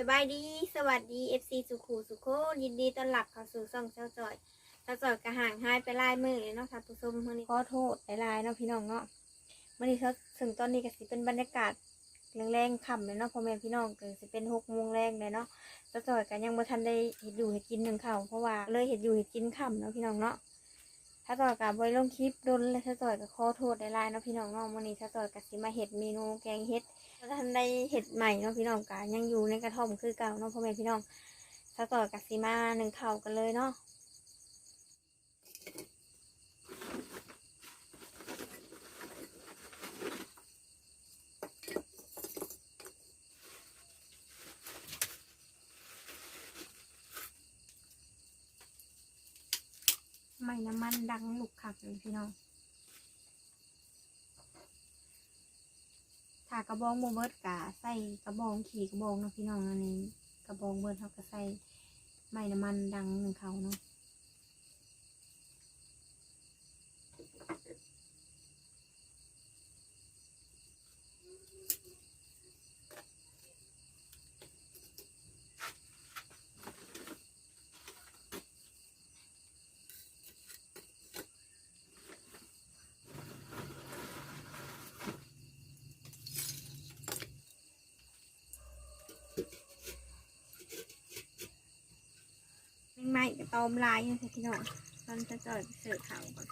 สบายดี สวัสดี FC สุขูสุโคยินดีต้อนรับเข้าสู่ช่องเจ้าจอยเจ้าจอยกระห่างหายไปหลายมือเลยเนาะค่ะผู้ชมมื้อนี้ขอโทษหลายๆเนาะพี่น้องเนาะมื้อนี้เขาถึงตอนนี้ก็สิเป็นบรรยากาศแรงๆค่ำเลยเนาะพ่อแม่พี่น้องก็สิเป็นหกโมงแรงเลยเนาะเจ้าจอยก็ยังบ่ทันได้เฮ็ดอยู่เฮ็ดกินหนึ่งข้าวเพราะว่าเลยเฮ็ดอยู่เฮ็ดกินค่ำเนาะพี่น้องเนาะ ถ้าต่อยกับบริลงคลิปดนและถ้าต่อยก็ขอโทษหลายเนาะพี่น้องเนาะมื้อนี้ถ้าต่อยก็สิมาเห็ดเมนูแกงเห็ดท่านได้เห็ดใหม่เนาะพี่น้องกายังอยู่ในกระท่อมคือเก่าเนาะพ่อแม่พี่น้องถ้าต่อกับซีมาหนึ่งเข่ากันเลยเนาะ น้ำมันดังลุกขักเลยพี่น้องถ้ากระบองโมเบิร์ตกะใส่กระบองขี่กระบองเนาะพี่น้องอันนี้ กระบองเบิร์ตเขาก็ใส่ไม้น้ำมันดังหนึ่งเขาเนาะ กระตอมลายเนาะพี่น้องตอนจะจอดเสิร์ฟเขาก่อน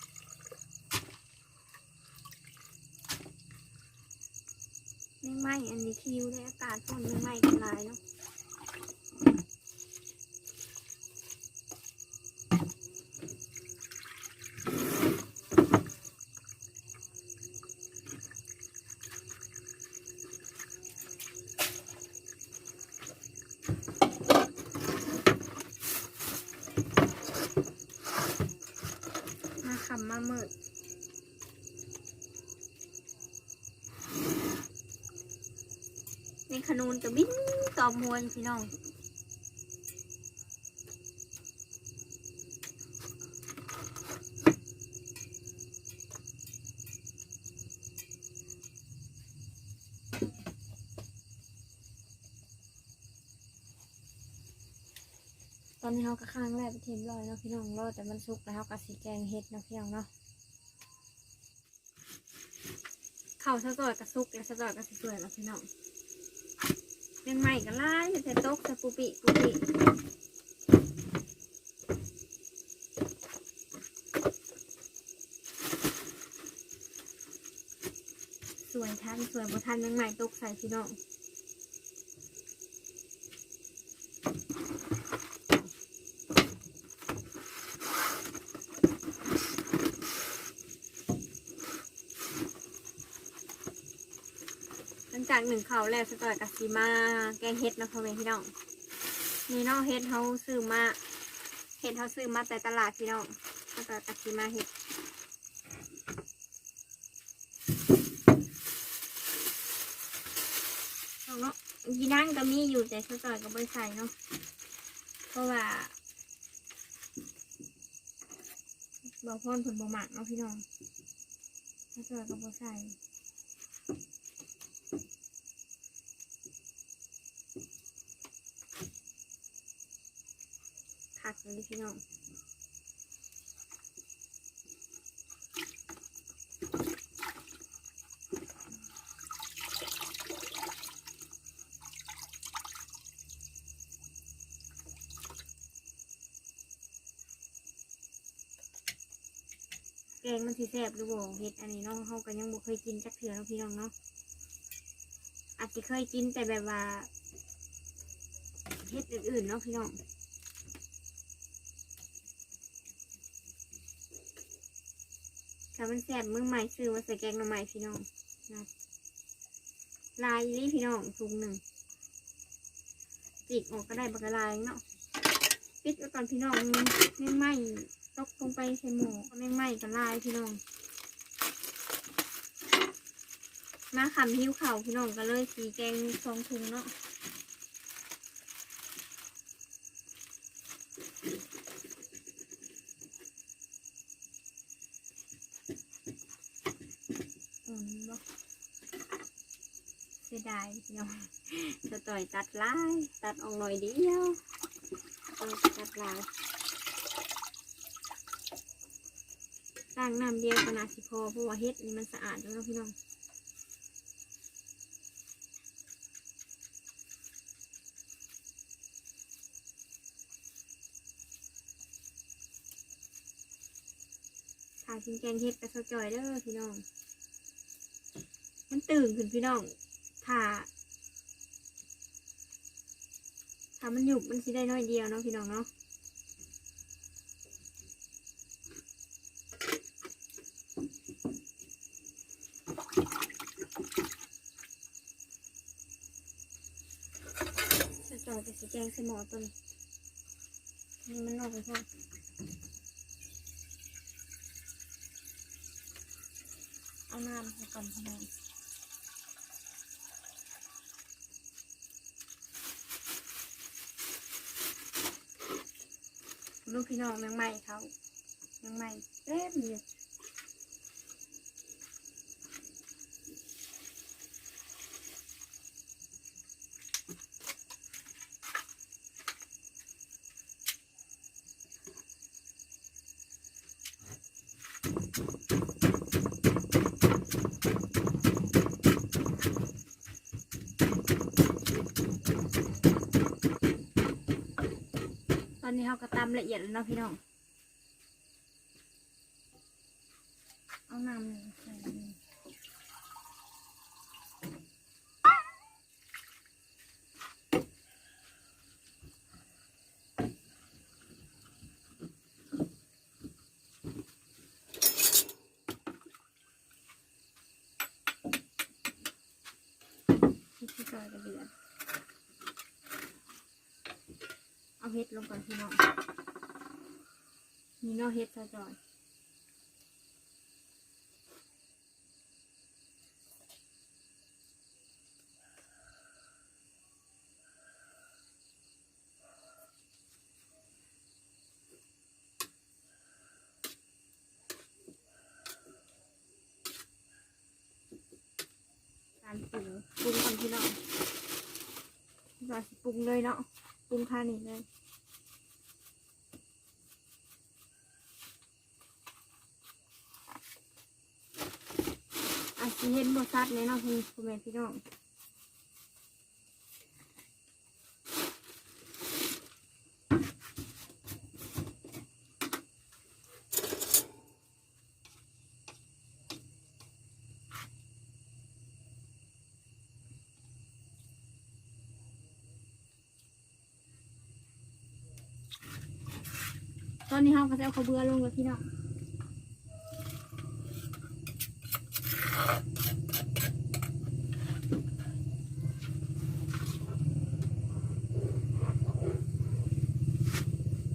ไม่ไหมอันนี้คิวได้อากาศฝนไม่ไหมกันลายเนาะ มาขำมาเมิดในขนูนจะบินต่อมมวนพี่น้อง นนี้เขาก็ข้างแรกไปเทมร้อยเนาะพี่น้องรอแต่มันสุกแล้วเขาก็สีแกงเห็ดเนาะพี่น้องเนาะเข่าสะจอดกระซุกแล้วสะจอดกระสวยแล้วพี่น้องยังใหม่กันไล่แต่โต๊ะสปูปิปูปิสวยทันสวยบ่ทันยังใหม่ตกใส่พี่น้อง จากหนึ่งเขาแล้วสตอยกับซีมาแกงเห็ดนะพ่อแม่พี่น้องนี่เนาะเห็ดเขาซื้อมาเห็ดเขาซื้อมาแต่ตลาดพี่น้องสตอยกับซีมาเห็ดเนาะยีนั่งก็มีอยู่แต่สตอยกับบริใส่เนาะเพราะว่าบอกพ่อนผลบ่หมักเนาะพี่น้องสตอยกับบริใส่ คักเลยพี่น้องแกงมันสิแซ่บหรือบ่เฮ็ดอันนี้เนาะเฮาก็ยังบ่เคยกินจักเทื่อเนาะพี่น้องเนาะอาจจะเคยกินแต่แบบว่าเฮ็ดอื่นๆเนาะพี่น้อง ถ้ามันแสบมือใหม่ซื้อมาใส่แกงหน่อไม้พี่น้องนะลายนี่พี่น้องถุงหนึ่งจิกออกก็ได้บักละลายเนาะปิดไว้ก่อนพี่น้องแมงไหม้ตกลงไปใส่หมูแมงไหม้กับลายพี่น้อง มาขำหิ้วเข่าพี่น้องก็เลยสีแกงสองถุงเนาะ บ่แสสียดายพี่น้องจะต่อยตัดลายตัดออกหน่อยเดียวต้องตัดลายล้งน้ำเดียวขนาดสิพอเพราะว่าเฮ็ดนี่มันสะอาดแล้วพี่น้องขากินแกงเฮ็ดกระสะจอยเด้อพี่น้อง มันตื่นขึ้นพี่น้องถ้าถ้ามันหยุบมันสิได้น้อยเดียวเนาะพี่น้องเนาะสะจอยจะสีแกงสมอตัวนี้มันออกไปพ่อเอาน้ำให้ก่อนพน้อ ลูกพี่น้องนางไม้เขานางไม้เต็มเลย นี้เขาก็ตำละเอียดแล้วเนาะพี่น้อง เอาน้ำใส่นี่ที่ซอยกระเดือด เอาเห็ดลงก่อนพี่น้องมีเนอเห็ดซอยจอยการปรุงปรุงก่อนพี่น้องเราปรุงเลยเนาะปรุงท่านี้เลย อาจจะเห็นบซัดเลยเนาะพี่พ่อแม่พี่น้องตอนนี้เราก็จะเอาข้าวเบื่อลงแล้วพี่น้อง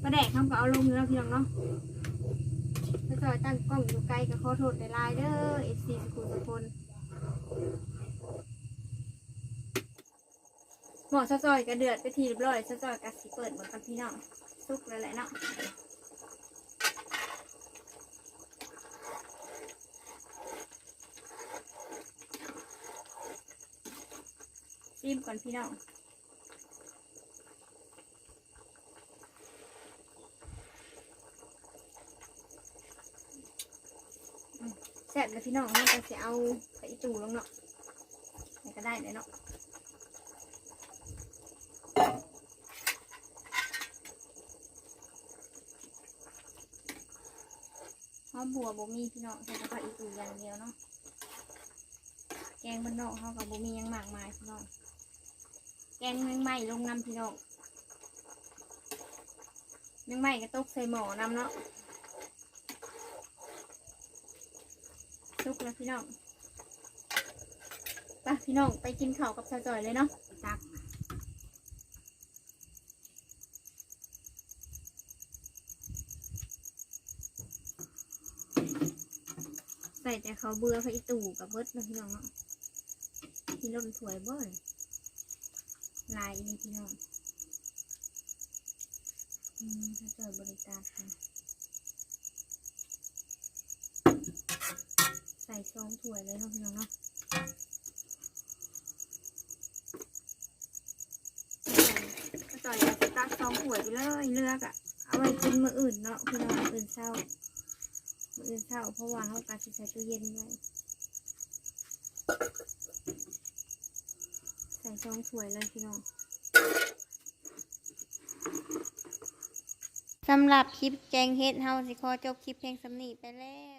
ประแด กเขาก็เอาลงแล้วพี่น้องเนาะถ้าจอยตั้งกล้องอยู่ไกลก็ขอโทษในไลน์เด้อเอซีสกุลสกุลหมอสะจอยกระเดือดไปทีเรียบร้อยสะจอยกระสีเปิดเหมือนกันพี่น้องสุกแล้วแหละเนาะซิมก่อนพี่น้อง อืมแซ่บเลยพี่น้องเราจะเอาไปอีตูลงเนาะไหนก็ได้เลยเนาะหอมบัวบ่มีพี่น้องใส่กระเพาะอีตูอย่างเดียวเนาะแกงบนนอกเขากับบ่มียังมากมายพี่น้องแกงแมงไหม้ลงน้ำพี่น้องแมงไหม้ก็ตกใส่หม้อน้ำเนาะ ทุกแล้วพี่น้องไปพี่น้องไปกินข้าวกับชาจอยเลยเนาะจักใส่แต่เขาเบื่อพระอีตู่กับเบิร์ดนะพี่น้องเนาะที่ร่มถวยเบิร์ดลายนี่พี่น้องอืมชาจอยบริการค่ะ ใส่ซองถั่วเลยเนาะพี่น้องเนาะก็ต่อยเอาไปตักซองถั่วไปเลยเลือกอะเอาไว้กินมื้ออื่นเนาะพี่น้องมื้ออื่นเช้ามื้ออื่นเช้าเพราะว่าเฮาตักสิใส่ตู้เย็นไว้ใส่ซองถั่วเลยพี่น้องสำหรับคลิปแกงเฮ็ดเฮาสิขอจบคลิปเพลงสำนีไปแล้ว